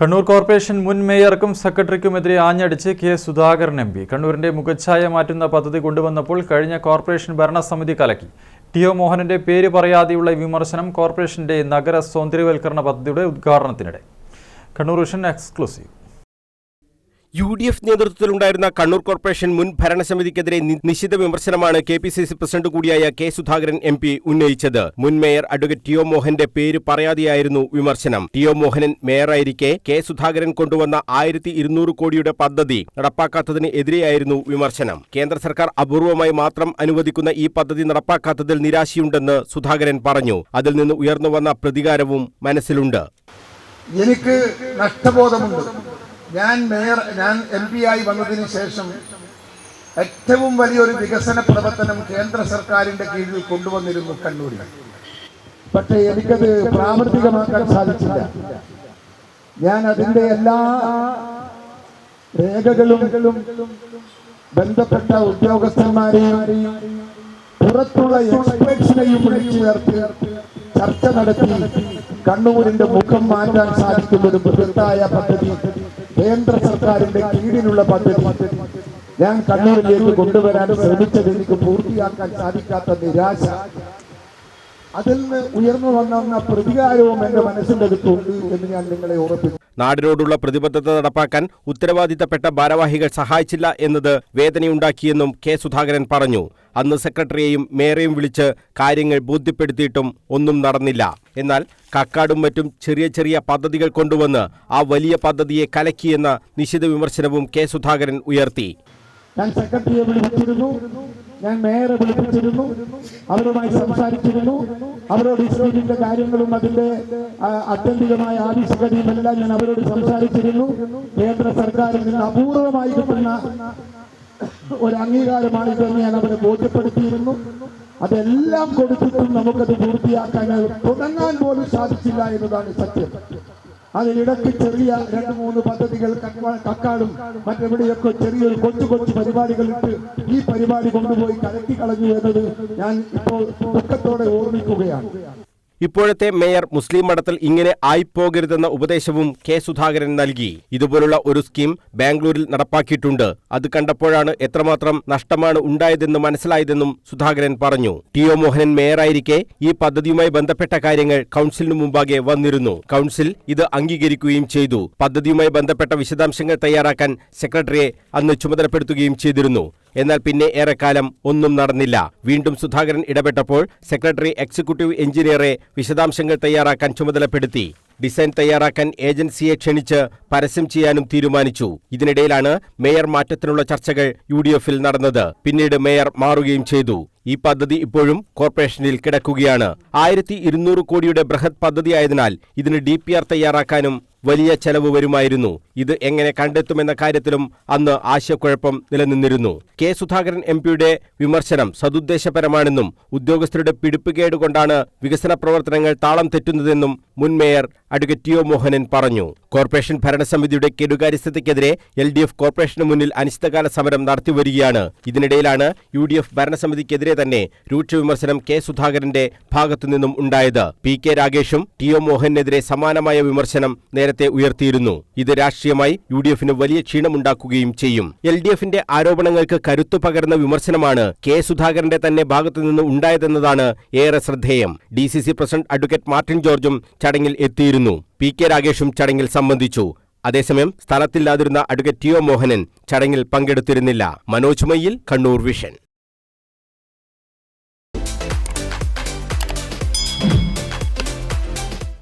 Kannur corporation മുൻ മേയർക്കും സെക്രട്ടറിക്കുമെതിരെ ആഞ്ഞടിച്ച് കെ സുധാകരൻ എം പി. കണ്ണൂരിന്റെ മുഖച്ഛായ മാറ്റുന്ന പദ്ധതി കൊണ്ടുവന്നപ്പോൾ കഴിഞ്ഞ കോർപ്പറേഷൻ ഭരണസമിതി കലക്കി. ടി ഒ മോഹനന്റെ പേര് പറയാതെയുള്ള വിമർശനം കോർപ്പറേഷന്റെ നഗര സൗന്ദര്യവൽക്കരണ പദ്ധതിയുടെ ഉദ്ഘാടനത്തിനിടെ. Kannur vision exclusive. U D F നേതൃത്വത്തിലുണ്ടായിരുന്ന Kannur corporation മുൻ ഭരണസമിതിക്കെതിരെ നിശിത വിമർശനമാണ് K P C C president കൂടിയായ കെ സുധാകരൻ എം പി ഉന്നയിച്ചത്. മുൻ മേയർ അഡ്വക്കേറ്റ് ടി ഒ മോഹന്റെ പേര് പറയാതെയായിരുന്നു വിമർശനം. ടി ഒ മോഹനൻ മേയറായിരിക്കെ കെ സുധാകരൻ കൊണ്ടുവന്ന ആയിരത്തി ഇരുന്നൂറ് കോടിയുടെ പദ്ധതി നടപ്പാക്കാത്തതിന് എതിരെയായിരുന്നു വിമർശനം. കേന്ദ്ര സർക്കാർ അപൂർവമായി മാത്രം അനുവദിക്കുന്ന ഈ പദ്ധതി നടപ്പാക്കാത്തതിൽ നിരാശയുണ്ടെന്ന് സുധാകരൻ പറഞ്ഞു. അതിൽ നിന്ന് ഉയർന്നുവന്ന പ്രതികാരവും മനസ്സിലുണ്ട്. എനിക്ക് നഷ്ടബോധമുണ്ട്. ഞാൻ മേയർ ഞാൻ എം പി ആയി വന്നതിന് ശേഷം ഏറ്റവും വലിയൊരു വികസന പ്രവർത്തനം കേന്ദ്ര സർക്കാരിന്റെ കീഴിൽ കൊണ്ടുവന്നിരുന്നു കണ്ണൂരിൽ. പക്ഷേ എനിക്കത് പ്രാവർത്തികമാക്കാൻ സാധിച്ചില്ല. ഞാൻ അതിന്റെ എല്ലാ രേഖകളും ബന്ധപ്പെട്ട ഉദ്യോഗസ്ഥന്മാരെയും പുറത്തുള്ള എക്സ്പെർട്സിനെയും വിളിച്ചു ചേർത്ത് ചർച്ച നടത്തി കണ്ണൂരിന്റെ മുഖം മാറ്റാൻ സാധിക്കുന്ന ഒരു ബൃഹത്തായ പദ്ധതി കേന്ദ്ര സർക്കാരിന്റെ കീഴിലുള്ള പദ്ധതി. ഞാൻ കണ്ണൂരിലേക്ക് കൊണ്ടുവരാൻ ശ്രമിച്ചത് എനിക്ക് പൂർത്തിയാക്കാൻ സാധിക്കാത്ത നിരാശ. അതിൽ നിന്ന് ഉയർന്നു വന്ന പ്രതികാരവും എന്റെ മനസ്സിന്റെ അടുത്തുണ്ട് എന്ന് ഞാൻ നിങ്ങളെ ഉറപ്പിക്കുന്നു നാടിനോടുള്ള പ്രതിബദ്ധത നടപ്പാക്കാൻ ഉത്തരവാദിത്തപ്പെട്ട ഭാരവാഹികൾ സഹായിച്ചില്ല എന്നത് വേദനയുണ്ടാക്കിയെന്നും കെ സുധാകരൻ പറഞ്ഞു. അന്ന് സെക്രട്ടറിയെയും മേയറെയും വിളിച്ച് കാര്യങ്ങൾ ബോധ്യപ്പെടുത്തിയിട്ടും ഒന്നും നടന്നില്ല. എന്നാൽ കക്കാടും മറ്റും ചെറിയ ചെറിയ പദ്ധതികൾ കൊണ്ടുവന്ന് ആ വലിയ പദ്ധതിയെ കലക്കിയെന്ന നിശിത വിമർശനവും കെ സുധാകരൻ ഉയർത്തി. ഞാൻ സെക്രട്ടറിയെ വിളിപ്പിച്ചിരുന്നു. ഞാൻ മേയറെ വിളിപ്പിച്ചിരുന്നു. അവരുമായി സംസാരിച്ചിരുന്നു. അവരോട് ഈ കാര്യങ്ങളും അതിന്റെ അത്യന്തികമായ ആവശ്യകതയും എല്ലാം ഞാൻ അവരോട് സംസാരിച്ചിരുന്നു. കേന്ദ്ര സർക്കാരിൽ നിന്ന് അപൂർവമായി കിട്ടുന്ന ഒരു അംഗീകാരമാണ് ഇതെന്ന് ഞാൻ അവരെ ബോധ്യപ്പെടുത്തിയിരുന്നു. അതെല്ലാം കൊടുത്തിട്ടും നമുക്കത് പൂർത്തിയാക്കാൻ തുടങ്ങാൻ പോലും സാധിച്ചില്ല എന്നതാണ് സത്യം. അതിനിടയ്ക്ക് ചെറിയ രണ്ട് മൂന്ന് പദ്ധതികൾ കക്കാടും മറ്റെവിടെയൊക്കെ ചെറിയൊരു കൊച്ചു കൊച്ചു പരിപാടികൾ ഇട്ട് ഈ പരിപാടി കൊണ്ടുപോയി കലക്കി കളഞ്ഞു എന്നത് ഞാൻ ഇപ്പോൾ ദുഃഖത്തോടെ ഓർമ്മിക്കുകയാണ്. ഇപ്പോഴത്തെ മേയർ മുസ്ലിം മഠത്തിൽ ഇങ്ങനെ ആയിപ്പോകരുതെന്ന ഉപദേശവും കെ സുധാകരൻ നൽകി. ഇതുപോലുള്ള ഒരു സ്കീം ബാംഗ്ലൂരിൽ നടപ്പാക്കിയിട്ടുണ്ട്. അത് കണ്ടപ്പോഴാണ് എത്രമാത്രം നഷ്ടമാണ് ഉണ്ടായതെന്ന് മനസ്സിലായതെന്നും സുധാകരൻ പറഞ്ഞു. ടി ഒ മോഹനൻ മേയറായിരിക്കെ ഈ പദ്ധതിയുമായി ബന്ധപ്പെട്ട കാര്യങ്ങൾ കൗൺസിലിനു മുമ്പാകെ വന്നിരുന്നു. കൗൺസിൽ ഇത് അംഗീകരിക്കുകയും ചെയ്തു. പദ്ധതിയുമായി ബന്ധപ്പെട്ട വിശദാംശങ്ങൾ തയ്യാറാക്കാൻ സെക്രട്ടറിയെ അന്ന് ചുമതലപ്പെടുത്തുകയും ചെയ്തിരുന്നു. എന്നാൽ പിന്നെ ഏറെക്കാലം ഒന്നും നടന്നില്ല. വീണ്ടും സുധാകരൻ ഇടപെട്ടപ്പോൾ സെക്രട്ടറി എക്സിക്യൂട്ടീവ് എഞ്ചിനീയറെ വിശദാംശങ്ങൾ തയ്യാറാക്കാൻ ചുമതലപ്പെടുത്തി. ഡിസൈൻ തയ്യാറാക്കാൻ ഏജൻസിയെ ക്ഷണിച്ച് പരസ്യം ചെയ്യാനും തീരുമാനിച്ചു. ഇതിനിടയിലാണ് മേയർ മാറ്റത്തിനുള്ള ചർച്ചകൾ യു നടന്നത്. പിന്നീട് മേയർ മാറുകയും ചെയ്തു. ഈ പദ്ധതി ഇപ്പോഴും കോർപ്പറേഷനിൽ കിടക്കുകയാണ്. ആയിരത്തി ഇരുന്നൂറ് കോടിയുടെ ബൃഹത് പദ്ധതിയായതിനാൽ ഇതിന് ഡി പി ആർ തയ്യാറാക്കാനും വലിയ ചെലവ് വരുമായിരുന്നു. ഇത് എങ്ങനെ കണ്ടെത്തുമെന്ന കാര്യത്തിലും അന്ന് ആശയക്കുഴപ്പം നിലനിന്നിരുന്നു. കെ സുധാകരൻ എം പിയുടെ വിമർശനം സതുദ്ദേശപരമാണെന്നും ഉദ്യോഗസ്ഥരുടെ പിടിപ്പുകേട് കൊണ്ടാണ് വികസന പ്രവർത്തനങ്ങൾ താളം തെറ്റുന്നതെന്നും മുൻ mayor advocate T O Mohanan പറഞ്ഞു. കോർപ്പറേഷൻ ഭരണസമിതിയുടെ കെടുകാര്യസ്ഥതയ്ക്കെതിരെ എൽ ഡി എഫ് കോർപ്പറേഷന് മുന്നിൽ അനിശ്ചിതകാല സമരം നടത്തിവരികയാണ്. ഇതിനിടയിലാണ് യു ഡി എഫ് ഭരണസമിതിക്കെതിരെ തന്നെ രൂക്ഷ വിമർശനം കെ സുധാകരന്റെ ഭാഗത്തുനിന്നും ഉണ്ടായത്. പി കെ രാഗേഷും ടി ഒ മോഹനെതിരെ സമാനമായ വിമർശനം നേരത്തെ ഉയർത്തിയിരുന്നു. ഇത് രാഷ്ട്രീയമായി യു ഡി എഫിന് വലിയ ക്ഷീണമുണ്ടാക്കുകയും ചെയ്യും. എൽ ഡി എഫിന്റെ ആരോപണങ്ങൾക്ക് കരുത്തു പകർന്ന വിമർശനമാണ് കെ സുധാകരന്റെ തന്നെ ഭാഗത്തുനിന്ന് ഉണ്ടായതെന്നതാണ് ഏറെ ശ്രദ്ധേയം. D C C president advocate Martin ജോർജും ചടങ്ങിൽ എത്തിയിരുന്നു. പി കെ രാഗേഷും ചടങ്ങിൽ സംബന്ധിച്ചു. അതേസമയം സ്ഥലത്തില്ലാതിരുന്ന അഡ്വക്കേറ്റ് ടി ഒ മോഹനൻ ചടങ്ങിൽ പങ്കെടുത്തിരുന്നില്ല. മനോജ് മയ്യിൽ കണ്ണൂർ വിഷൻ.